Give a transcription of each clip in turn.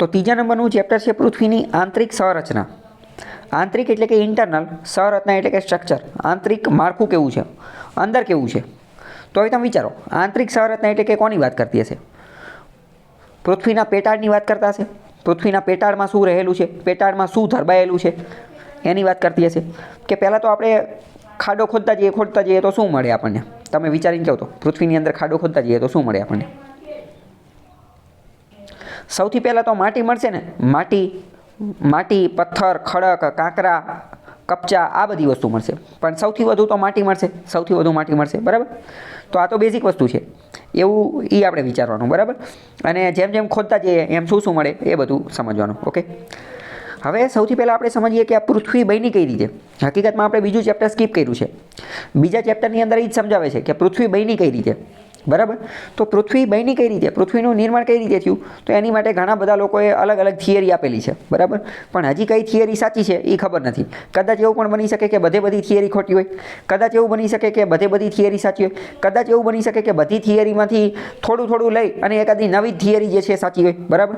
તો ત્રીજા નંબરનું ચેપ્ટર છે પૃથ્વીની આંતરિક સંરચના. આંતરિક એટલે કે ઇન્ટરનલ સંરચના એટલે કે સ્ટ્રક્ચર આંતરિક માળખું કેવું છે? અંદર કેવું છે? તો હવે તમે વિચારો, આંતરિક સંરચના એટલે કે કોની વાત કરતી હશે? પૃથ્વીના પેટાળની વાત કરતા હશે? પૃથ્વીના પેટાળમાં શું રહેલું છે? પેટાળમાં શું ધરબાયેલું છે? એની વાત કરતી હશે. કે પહેલાં તો આપણે ખાડો ખોદતા જઈએ ખોદતા જઈએ તો શું મળે આપણને? તમે વિચારીને કહો તો, પૃથ્વીની અંદર ખાડો ખોદતા જઈએ તો શું મળે આપણને? સૌથી પહેલાં તો માટી મળશે ને? માટી માટી, પથ્થર, ખડક, કાંકરા, કપચા, આ બધી વસ્તુ મળશે. પણ સૌથી વધુ તો માટી મળશે. સૌથી વધુ માટી મળશે. બરાબર? તો આ તો બેઝિક વસ્તુ છે. એવું એ આપણે વિચારવાનું, બરાબર? અને જેમ જેમ ખોદતા જઈએ, એમ શું શું મળે એ બધું સમજવાનું, ઓકે? હવે સૌથી પહેલાં આપણે સમજીએ કે આ પૃથ્વી બની કઈ રીતે? હકીકતમાં આપણે બીજું ચેપ્ટર સ્કીપ કર્યું છે. બીજા ચેપ્ટરની અંદર એ જ સમજાવે છે કે પૃથ્વી બની કઈ રીતે? બરાબર? તો પૃથ્વી બની કઈ રીતે? પૃથ્વીનું નિર્માણ કઈ રીતે થયું? તો એની માટે ઘણા બધા લોકોએ અલગ અલગ થિયરી આપેલી છે, બરાબર? પણ હજી કઈ થિયરી સાચી છે એ ખબર નથી. કદાચ એવું પણ બની શકે કે બધે બધી થિયરી ખોટી હોય. કદાચ એવું બની શકે કે બધે બધી થિયરી સાચી હોય. કદાચ એવું બની શકે કે બધી થિયરીમાંથી થોડું થોડું લઈ અને એકાદી નવી થિયરી જે છે સાચી હોય, બરાબર?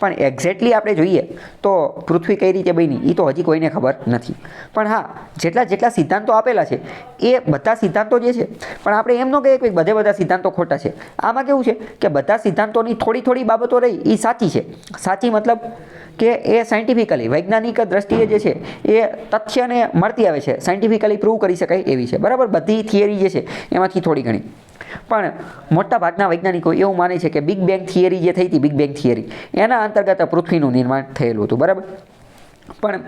પણ એક્ઝેક્ટલી આપણે જોઈએ તો પૃથ્વી કઈ રીતે બની એ તો હજી કોઈને ખબર નથી. પણ હા, જેટલા જેટલા સિદ્ધાંતો આપેલા છે, એ બધા સિદ્ધાંતો જે છે, પણ આપણે એમ ન કહીએ કે બધે બધા સિદ્ધાંતો ખોટા છે. આમાં કેવું છે કે બધા સિદ્ધાંતોની થોડી થોડી બાબતો રહી એ સાચી છે. સાચી મતલબ કે એ સાયન્ટિફિકલી વૈજ્ઞાનિક દ્રષ્ટિએ જે છે, એ તથ્યને મળતી આવે છે. સાયન્ટિફિકલી પ્રૂવ કરી શકાય એવી છે. બરાબર? બધી થિયરી જે છે, એમાંથી થોડી ઘણી. પણ મોટા ભાગના વૈજ્ઞાનિકો એવું માને છે કે બિગ બેંગ થિયરી જે થઈ હતી બિગ બેંગ થિયરી એના અંતર્ગત પૃથ્વીનું નિર્માણ થયેલું હતું, બરાબર? પણ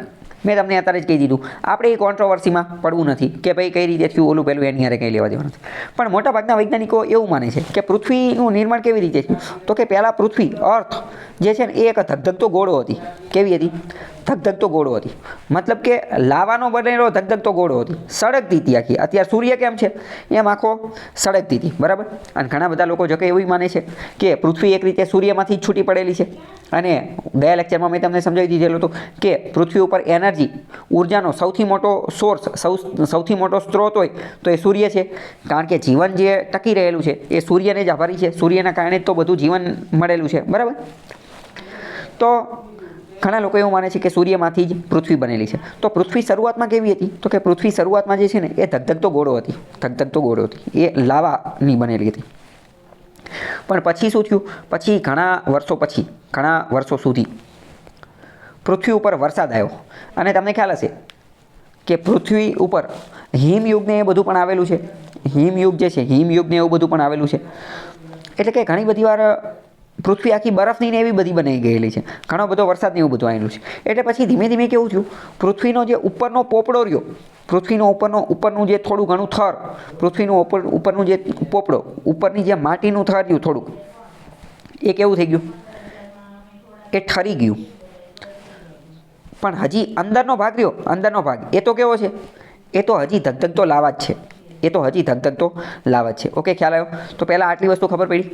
મેં તમને અત્યારે જ કહી દીધું, આપણે એ કોન્ટ્રોવર્સીમાં પડવું નથી કે ભાઈ કઈ રીતે થયું, ઓલું પહેલું એની હારે કંઈ લેવા દેવાનું નથી. પણ મોટા ભાગના વૈજ્ઞાનિકો એવું માને છે કે પૃથ્વીનું નિર્માણ કેવી રીતે થયું? તો કે પહેલાં પૃથ્વી અર્થ જે છે ને, એ એક ધગધગતો ગોળો હતી. કેવી હતી? ધગધગતો ગોળો હતી. મતલબ કે લાવાનો બનેલો ધગધગતો ગોળો હતી. સળગતી હતી આખી. અત્યારે સૂર્ય કેમ છે? એમ આખો સળગતી હતી. બરાબર? અને ઘણા બધા લોકો જો કે એવું માને છે કે પૃથ્વી એક રીતે સૂર્યમાંથી છૂટી પડેલી છે. અને ગયા લેક્ચરમાં મેં તમને સમજાવી દીધેલું હતું કે પૃથ્વી ઉપર એનર્જી ઉર્જાનો સૌથી મોટો સોર્સ સૌથી મોટો સ્ત્રોત હોય તો એ સૂર્ય છે. કારણ કે જીવન જે ટકી રહેલું છે, એ સૂર્યને જ આભારી છે. સૂર્યના કારણે જ તો બધું જીવન મળેલું છે. બરાબર? તો ઘણા લોકો એવું માને છે કે સૂર્યમાંથી જ પૃથ્વી બનેલી છે. તો પૃથ્વી શરૂઆતમાં કેવી હતી? તો કે પૃથ્વી શરૂઆતમાં જે છે ને, એ ધગધગતો ગોળો હતી. ધગધગતો ગોળો હતી. એ લાવાની બનેલી હતી. પણ પછી શું થયું? પછી ઘણા વર્ષો પછી, ઘણા વર્ષો સુધી પૃથ્વી ઉપર વરસાદ આવ્યો. અને તમને ખ્યાલ હશે કે પૃથ્વી ઉપર હિમયુગને એ બધું પણ આવેલું છે. હિમયુગ જે છે, હિમયુગને એવું બધું પણ આવેલું છે. એટલે કે ઘણી બધી વાર પૃથ્વી આખી બરફની ને એવી બધી બની ગયેલી છે. ઘણો બધો વરસાદ ને એવું બધું આવેલું છે. એટલે પછી ધીમે ધીમે કેવું થયું? પૃથ્વીનો જે ઉપરનો પોપડો રહ્યો, પૃથ્વીનો ઉપરનો, ઉપરનું જે થોડું ઘણું થર, પૃથ્વીનું ઉપર, ઉપરનું જે પોપડો, ઉપરની જે માટીનું થર રહ્યું થોડુંક, એ કેવું થઈ ગયું? એ ઠરી ગયું. પણ હજી અંદરનો ભાગ રહ્યો, અંદરનો ભાગ. એ તો કેવો છે? એ તો હજી ધગધગતો લાવા જ છે. એ તો હજી ધગધગતો લાવા જ છે. ઓકે, ખ્યાલ આવ્યો? તો પહેલાં આટલી વસ્તુ ખબર પડી?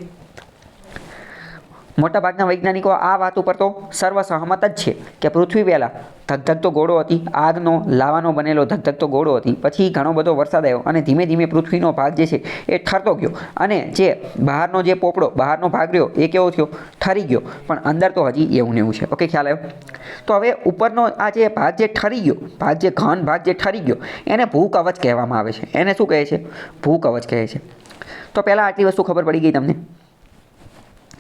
મોટાભાગના વૈજ્ઞાનિકો આ વાત ઉપર તો સર્વસહમત જ છે કે પૃથ્વી પહેલાં ધગધગતો ગોળો હતી, આગનો લાવાનો બનેલો ધગધગતો ગોળો હતી, પછી ઘણો બધો વરસાદ આવ્યો અને ધીમે ધીમે પૃથ્વીનો ભાગ જે છે એ ઠરતો ગયો અને જે બહારનો જે પોપડો બહારનો ભાગ રહ્યો એ કેવો થયો? ઠરી ગયો. પણ અંદર તો હજી એવું ને એવું છે. ઓકે, ખ્યાલ આવ્યો? તો હવે ઉપરનો આ જે ભાગ જે ઠરી ગયો, ભાગ જે ઘન ભાગ જે ઠરી ગયો, એને ભૂકવચ કહેવામાં આવે છે. એને શું કહે છે? ભૂકવચ કહે છે. તો પહેલાં આટલી વસ્તુ ખબર પડી ગઈ તમને.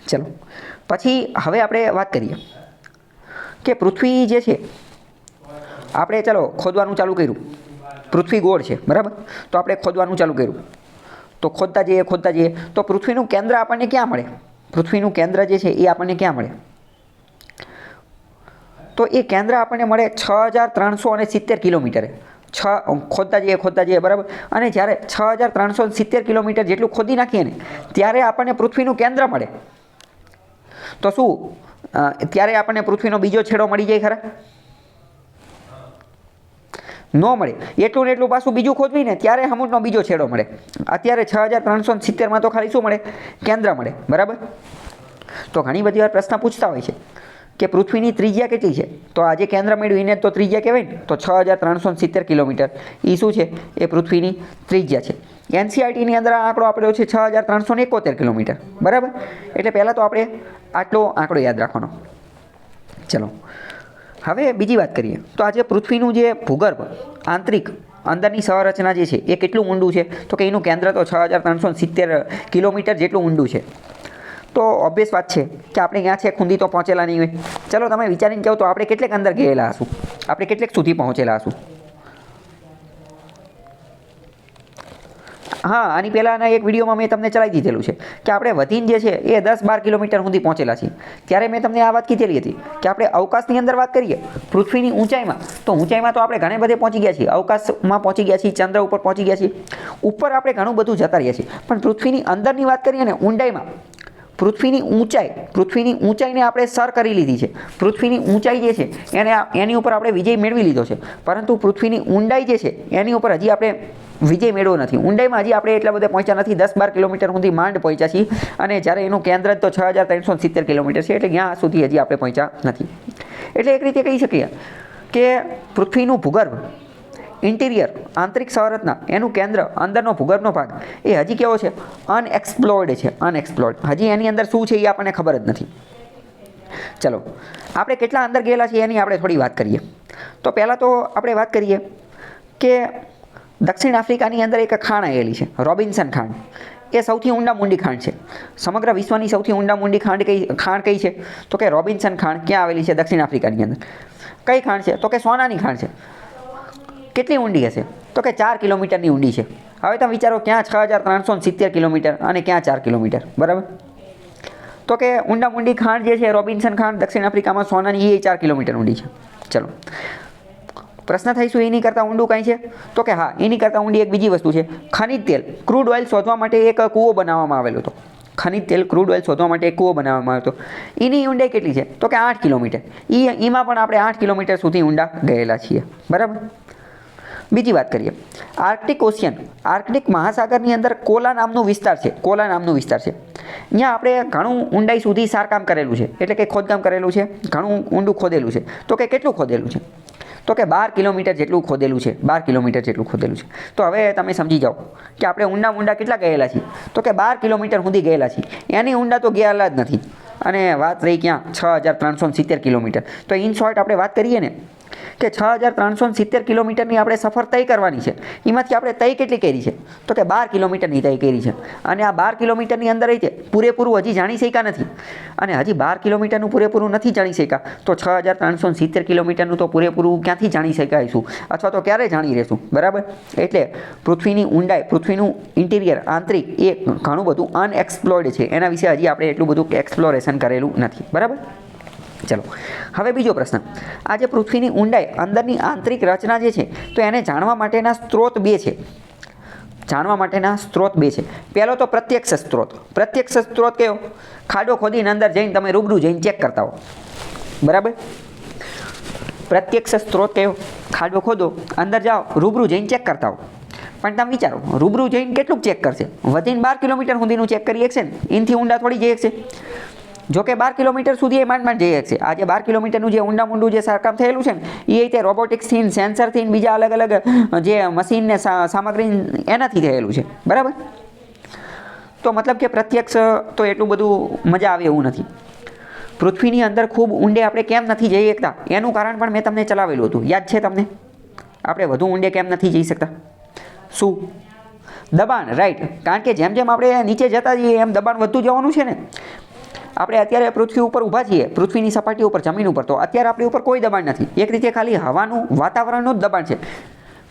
ચલો. પછી હવે આપણે વાત કરીએ કે પૃથ્વી જે છે, આપણે ચલો ખોદવાનું ચાલુ કર્યું. પૃથ્વી ગોળ છે, બરાબર? તો આપણે ખોદવાનું ચાલુ કર્યું. તો ખોદતા જઈએ ખોદતા જઈએ. તો પૃથ્વીનું કેન્દ્ર આપણને ક્યાં મળે? પૃથ્વીનું કેન્દ્ર જે છે, એ આપણને ક્યાં મળે? તો એ કેન્દ્ર આપણને મળે છ હજાર ત્રણસો અને સિત્તેર કિલોમીટરે. છ ખોદતા જઈએ ખોદતા જઈએ, બરાબર? અને જ્યારે છ હજાર ત્રણસો સિત્તેર કિલોમીટર જેટલું ખોદી નાખીએ ને, ત્યારે આપણને પૃથ્વીનું કેન્દ્ર મળે. તો શું? ત્યારે આપણને પૃથ્વીનો બીજો છેડો મળી જાય ખરા? ન મળે. એટલું ને એટલું પાછું બીજું ખોજવી ને ત્યારે હમુરનો બીજો છેડો મળે. અત્યારે છ હજાર ત્રણસો સિત્તેરમાં તો ખાલી શું મળે? કેન્દ્ર મળે. બરાબર? તો ઘણી બધી વાર પ્રશ્ન પૂછતા હોય છે. કે પૃથ્વીની ત્રિજ્યા કેટલી છે? તો આજે કેન્દ્ર મેળવીને તો ત્રિજ્યા કહેવાય ને, તો છ હજાર ત્રણસો સિત્તેર કિલોમીટર. એ શું છે? એ પૃથ્વીની ત્રિજ્યા છે. એનસીઆરટીની અંદર આ આંકડો આપેલો છે છ હજાર ત્રણસો એકોતેર કિલોમીટર. બરાબર? એટલે પહેલાં તો આપણે આટલો આંકડો યાદ રાખવાનો. ચલો. હવે બીજી વાત કરીએ. તો આજે પૃથ્વીનું જે ભૂગર્ભ, આંતરિક, અંદરની સંરચના જે છે, એ કેટલું ઊંડું છે? તો કે એનું કેન્દ્ર તો છ હજાર ત્રણસો સિત્તેર કિલોમીટર જેટલું ઊંડું છે. તો ઓબ્વિયસ વાત છે કે આપણે ક્યાં છે, ખૂંદી તો પહોંચેલા નહીં હોય. ચલો, તમે વિચારીને કહો તો આપણે કેટલેક અંદર ગયેલા હશું. આપણે કેટલેક સુધી પહોંચેલા હશું. હા, આની પહેલાંના એક વિડીયોમાં મેં તમને ચલાવી દીધેલું છે કે આપણે વધીને જે છે, એ દસ બાર કિલોમીટર સુધી પહોંચેલા છીએ. ત્યારે મેં તમને આ વાત કીધેલી હતી કે આપણે અવકાશની અંદર વાત કરીએ, પૃથ્વીની ઊંચાઈમાં. તો ઊંચાઈમાં તો આપણે ઘણે બધે પહોંચી ગયા છીએ. અવકાશમાં પહોંચી ગયા છીએ, ચંદ્ર ઉપર પહોંચી ગયા છીએ. ઉપર આપણે ઘણું બધું જતા રહીએ છીએ. પણ પૃથ્વીની અંદરની વાત કરીએ ને, ઊંડાઈમાં પૃથ્વીની ઊંચાઈ, પૃથ્વીની ઊંચાઈને આપણે સર કરી લીધી છે. પૃથ્વીની ઊંચાઈ જે છે, એને એની ઉપર આપણે વિજય મેળવી લીધો છે. પરંતુ પૃથ્વીની ઊંડાઈ જે છે, એની ઉપર હજી આપણે વિજય મેળવ્યો નથી. ઊંડાઈમાં હજી આપણે એટલા બધા પહોંચ્યા નથી. દસ બાર કિલોમીટર સુધી માંડ પહોંચ્યા છીએ. અને જ્યારે એનું કેન્દ્ર તો છ હજાર ત્રણસો સિત્તેર કિલોમીટર છે, એટલે ત્યાં સુધી હજી આપણે પહોંચ્યા નથી. એટલે એક રીતે કહી શકીએ કે પૃથ્વીનું ભૂગર્ભ ઇન્ટિરિયર, આંતરિક સંરચના, એનું કેન્દ્ર, અંદરનો ભૂગર્ભનો ભાગ, એ હજી કેવો છે? અનએક્સપ્લોર્ડ છે અનએક્સપ્લોર્ડ હજી એની અંદર શું છે એ આપણને ખબર જ નથી. ચલો, આપણે કેટલા અંદર ગયેલા છીએ એની આપણે થોડી વાત કરીએ. તો પહેલાં તો આપણે વાત કરીએ કે દક્ષિણ આફ્રિકાની અંદર એક ખાણ આવેલી છે, રોબિન્સન ખાણ. એ સૌથી ઊંડા મૂંડી ખાણ છે. સમગ્ર વિશ્વની સૌથી ઊંડા મૂંડી ખાંડ કઈ, ખાણ કઈ છે? તો કે રોબિન્સન ખાણ ક્યાં આવેલી છે દક્ષિણ આફ્રિકાની અંદર? કઈ ખાણ છે? તો કે સોનાની ખાણ છે. કેટલી ઊંડી હશે? તો કે ચાર કિલોમીટરની ઊંડી છે. હવે તમે વિચારો ક્યાં છ હજાર ત્રણસો સિત્તેર કિલોમીટર અને ક્યાં ચાર કિલોમીટર, બરાબર? તો કે ઊંડા ઊંડી ખાણ જે છે, રોબિન્સન ખાણ દક્ષિણ આફ્રિકામાં સોનાની, એ ચાર કિલોમીટર ઊંડી છે. ચલો. પ્રશ્ન થઈશું એની કરતાં ઊંડું કાંઈ છે? તો કે હા, એની કરતાં ઊંડી એક બીજી વસ્તુ છે. ખનિજ તેલ, ક્રૂડ ઓઇલ શોધવા માટે એક કૂવો બનાવવામાં આવેલો હતો. ખનિજ તેલ, ક્રૂડ ઓઇલ શોધવા માટે એક કૂવો બનાવવામાં આવ્યો હતો. એની ઊંડાઈ કેટલી છે? તો કે આઠ કિલોમીટર. એ એમાં પણ આપણે આઠ કિલોમીટર સુધી ઊંડા ગયેલા છીએ. બરાબર? બીજી વાત કરીએ. આર્કટિક ઓશિયન, આર્કટિક મહાસાગરની અંદર કોલા નામનો વિસ્તાર છે. કોલા નામનો વિસ્તાર છે. ત્યાં આપણે ઘણું ઊંડાઈ સુધી સારકામ કરેલું છે. એટલે કે ખોદકામ કરેલું છે. ઘણું ઊંડું ખોદેલું છે. તો કે કેટલું ખોદેલું છે? તો કે બાર કિલોમીટર જેટલું ખોદેલું છે. બાર કિલોમીટર જેટલું ખોદેલું છે. તો હવે તમે સમજી જાઓ કે આપણે ઊંડા ઊંડા કેટલા ગયેલા છીએ? તો કે બાર કિલોમીટર સુધી ગયેલા છીએ. એની ઊંડા તો ગયેલા જ નથી. અને વાત રહી ક્યાં? છ હજાર ત્રણસો સિત્તેર કિલોમીટર. તો ઇન શોર્ટ આપણે વાત કરીએ ને કે છ હજાર ત્રણસો સિત્તેર કિલોમીટરની આપણે સફર તય કરવાની છે. એમાંથી આપણે તય કેટલી કરી છે? તો કે બાર કિલોમીટરની તય કરી છે. અને આ બાર કિલોમીટરની અંદર છે, પૂરેપૂરું હજી જાણી શક્યા નથી. અને હજી બાર કિલોમીટરનું પૂરેપૂરું નથી જાણી શક્યા, તો છ હજાર ત્રણસો સિત્તેર કિલોમીટરનું તો પૂરેપૂરું ક્યાંથી જાણી શકાઈશું અથવા તો ક્યારે જાણી રહેશું? બરાબર? એટલે પૃથ્વીની ઊંડાઈ, પૃથ્વીનું ઇન્ટિરિયર, આંતરિક, એ ઘણું બધું અનએક્સપ્લોર્ડ છે. એના વિશે હજી આપણે એટલું બધું એક્સપ્લોરેશન કરેલું નથી. બરાબર? ચલો, હવે બીજો પ્રશ્ન. આજે પૃથ્વીની ઊંડાઈ અંદરની આંતરિક રચના જે છે, તો એને જાણવા માટેના સ્ત્રોત બે છે. જાણવા માટેના સ્ત્રોત બે છે. પહેલો તો પ્રત્યક્ષ સ્ત્રોત. પ્રત્યક્ષ સ્ત્રોત કયો? ખાડો ખોદીને અંદર જઈને તમે રૂબરૂ જઈને ચેક કરતા હો. બરાબર? પ્રત્યક્ષ સ્ત્રોત કયો? ખાડો ખોદો, અંદર જાઓ, રૂબરૂ જઈને ચેક કરતા હો. પણ તમે વિચારો, રૂબરૂ જઈને કેટલું ચેક કરશે? વધીને બાર કિલોમીટર સુધીનું ચેક કરી શકશે ને? એનથી ઊંડા થોડી જઈ શકશે. જો કે બાર કિલોમીટર સુધી એ માંડ માંડ જઈ શકશે આ જે બાર કિલોમીટરનું જે ઊંડા ઊંડું જે સરકામ થયેલું છે એ રીતે રોબોટિક્સથી ને સેન્સરથી બીજા અલગ અલગ જે મશીન ને સા- સામગ્રી એનાથી થયેલું છે. બરાબર? તો મતલબ કે પ્રત્યક્ષ, તો એટલું બધું મજા આવે એવું નથી. પૃથ્વીની અંદર ખૂબ ઊંડે આપણે કેમ નથી જઈ શકતા? એનું કારણ પણ મેં તમને ચલાવેલું હતું. યાદ છે તમને? આપણે વધુ ઊંડે કેમ નથી જઈ શકતા? શું? દબાણ રાઈટ કારણ કે જેમ જેમ આપણે નીચે જતા જઈએ, એમ દબાણ વધતું જવાનું છે ને. આપણે અત્યારે પૃથ્વી ઉપર ઊભા છીએ, પૃથ્વીની સપાટી ઉપર, જમીન ઉપર. તો અત્યારે આપણી ઉપર કોઈ દબાણ નથી. એક રીતે ખાલી હવાનું વાતાવરણનું જ દબાણ છે.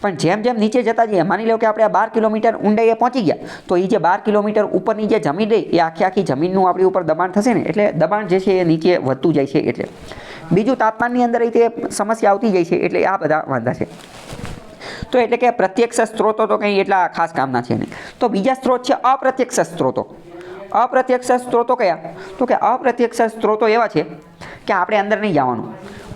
પણ જેમ જેમ નીચે જતા જઈએ, માની લો કે આપણે આ બાર કિલોમીટર ઊંડાઈએ પહોંચી ગયા, તો એ જે બાર કિલોમીટર ઉપરની જે જમીન રહી, એ આખી આખી જમીનનું આપણી ઉપર દબાણ થશે ને? એટલે દબાણ જે છે એ નીચે વધતું જાય છે એટલે. બીજું તાપમાનની અંદર એ સમસ્યા આવતી જાય છે, એટલે આ બધા વાંધા છે. તો એટલે કે પ્રત્યક્ષ સ્ત્રોતો તો કંઈ એટલા ખાસ કામના છે નહીં. તો બીજા સ્ત્રોત છે અપ્રત્યક્ષ સ્ત્રોતો. અપ્રત્યક્ષ સ્ત્રોતો કયા? તો કે અપ્રત્યક્ષ સ્ત્રોતો એવા છે કે આપણે અંદર નહીં જવાનું.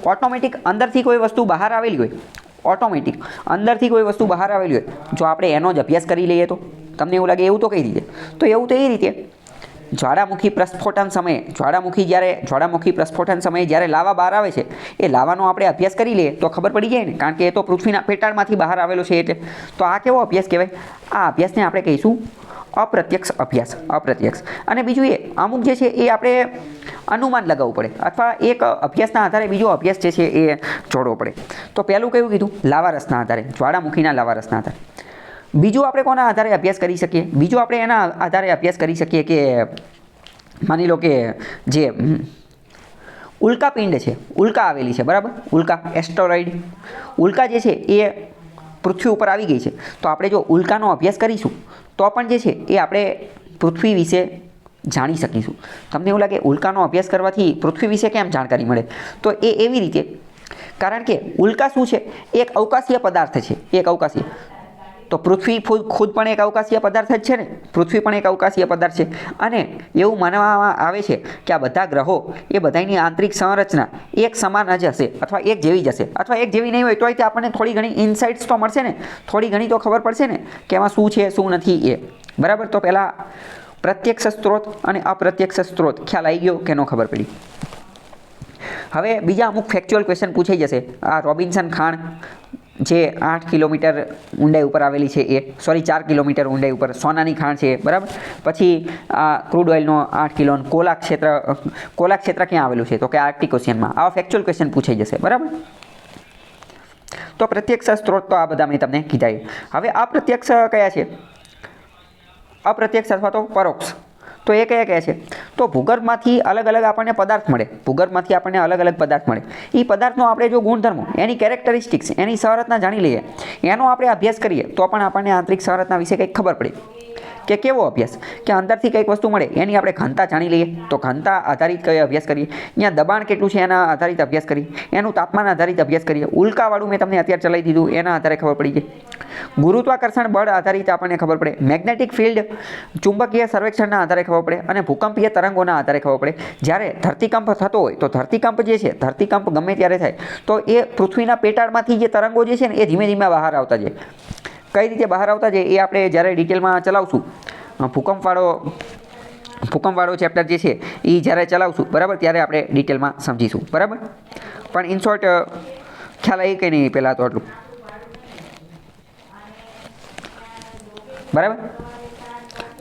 ઓટોમેટિક અંદરથી કોઈ વસ્તુ બહાર આવેલી હોય ઓટોમેટિક અંદરથી કોઈ વસ્તુ બહાર આવેલી હોય, જો આપણે એનો જ અભ્યાસ કરી લઈએ તો, તમને એવું લાગે એવું તો કઈ રીતે? તો એવું તો એ રીતે, જ્વાળામુખી પ્રસ્ફોટન સમયે, જ્વાળામુખી જ્યારે, જ્વાળામુખી પ્રસ્ફોટન સમયે જ્યારે લાવા બહાર આવે છે, એ લાવાનો આપણે અભ્યાસ કરી લઈએ તો ખબર પડી જાય ને, કારણ કે એ તો પૃથ્વીના પેટાળમાંથી બહાર આવેલો છે એટલે. તો આ કેવો અભ્યાસ કહેવાય? આ અભ્યાસને આપણે કહીશું અપ્રત્યક્ષ અભ્યાસ, અપ્રત્યક્ષ. અને બીજું એ, અમુક જે છે એ આપણે અનુમાન લગાવવું પડે અથવા એક અભ્યાસના આધારે બીજો અભ્યાસ જે છે એ જોડવો પડે. તો પહેલું કયું કીધું? લાવારસના આધારે, જ્વાળામુખીના લાવારસના આધારે. બીજું આપણે કોના આધારે અભ્યાસ કરી શકીએ? બીજું આપણે એના આધારે અભ્યાસ કરી શકીએ કે, માની લો કે જે ઉલ્કા પિંડ છે, ઉલ્કા આવેલી છે, બરાબર? ઉલ્કા, એસ્ટોરોઇડ. ઉલ્કા જે છે એ પૃથ્વી ઉપર આવી ગઈ છે. તો આપણે જો ઉલ્કાનો અભ્યાસ કરીશું, તો પણ જે છે એ આપણે પૃથ્વી વિશે જાણી શકીશું. તમને એવું લાગે ઉલ્કાનો અભ્યાસ કરવાથી પૃથ્વી વિશે કેમ જાણકારી મળે? તો એ એવી રીતે, કારણ કે ઉલ્કા શું છે? એક અવકાશીય પદાર્થ છે એક અવકાશીય. તો પૃથ્વી ખુદ પણ એક અવકાશીય પદાર્થ જ છે ને? પૃથ્વી પણ એક અવકાશીય પદાર્થ છે. અને એવું માનવામાં આવે છે કે આ બધા ગ્રહો એ બધાની આંતરિક સંરચના એક સમાન જ હશે અથવા એક જેવી જ હશે. અથવા એક જેવી નહીં હોય તોય તે આપણને થોડી ઘણી ઇન્સાઇટ્સ તો મળશે ને? થોડી ઘણી તો ખબર પડશે ને કે એમાં શું છે, શું નથી એ. બરાબર? તો પહેલાં પ્રત્યક્ષ સ્ત્રોત અને અપ્રત્યક્ષ સ્ત્રોત. ખ્યાલ આવી ગયો કે ન ખબર પડી? હવે બીજા અમુક ફેક્ચ્યુઅલ ક્વેશ્ચન પૂછાઈ જશે. આ રોબિન્સન ખાણ જે આઠ કિલોમીટર ઊંડાઈ ઉપર આવેલી છે એ સોરી ચાર કિલોમીટર ઊંડાઈ ઉપર, સોનાની ખાણ છે બરાબર? પછી આ ક્રૂડ ઓઇલનો આઠ કિલો કોલા ક્ષેત્ર કોલા ક્ષેત્ર ક્યાં આવેલું છે? તો કે આર્ટિક ઓશિયનમાં આવા ફેક્ચ્યુઅલ ક્વેશ્ચન પૂછાઈ જશે, બરાબર? તો પ્રત્યક્ષ સ્ત્રોત તો આ બધા મેં તમને કીધા. હવે પ્રત્યક્ષ કયા છે? અપ્રત્યક્ષ અથવા તો પરોક્ષ. તો એ કયા કયા છે? તો ભૂગર્ભમાંથી અલગ અલગ આપણને પદાર્થ મળે. ભૂગર્ભમાંથી આપણને અલગ અલગ પદાર્થ મળે. એ પદાર્થનો આપણે જો ગુણધર્મો, એની કેરેક્ટરિસ્ટિક્સ એની સંરચના જાણી લઈએ, એનો આપણે અભ્યાસ કરીએ, તો પણ આપણને આંતરિક સંરચના વિશે કંઈક ખબર પડે. કે કેવો અભ્યાસ? કે અંદરથી કંઈક વસ્તુ મળે, એની આપણે ઘનતા જાણી લઈએ. તો ઘનતા આધારિત કઈ અભ્યાસ કરીએ? અહીંયા દબાણ કેટલું છે એના આધારિત અભ્યાસ કરીએ? એનું તાપમાન આધારિત અભ્યાસ કરીએ. ઉલ્કાવાળું મેં તમને અત્યારે ચલાવી દીધું, એના આધારે ખબર પડી જાય ગુરુત્વાકર્ષણ બળ આધારિત આપણને ખબર પડે. મેગ્નેટિક ફિલ્ડ ચુંબકીય સર્વેક્ષણના આધારે ખબર પડે અને ભૂકંપીય તરંગોના આધારે ખબર પડે. જ્યારે ધરતીકંપ થતો હોય, તો ધરતીકંપ જે છે, ધરતીકંપ ગમે ત્યારે થાય, તો એ પૃથ્વીના પેટાળમાંથી જે તરંગો જે છે ને, એ ધીમે ધીમે બહાર આવતા જાય. કઈ રીતે બહાર આવતા જાય એ આપણે જ્યારે ડિટેલમાં ચલાવશું. ભૂકંપવાળો ભૂકંપવાળો ચેપ્ટર જે છે, એ જ્યારે ચલાવશું, બરાબર? ત્યારે આપણે ડિટેલમાં સમજીશું. બરાબર? પણ ઇન શોર્ટ ખ્યાલ આવી કંઈ નહીં પહેલાં તો આટલું? બરાબર?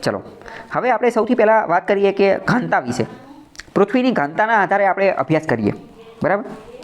ચલો. હવે આપણે સૌથી પહેલાં વાત કરીએ કે ઘનતા વિશે. પૃથ્વીની ઘનતાના આધારે આપણે અભ્યાસ કરીએ. બરાબર?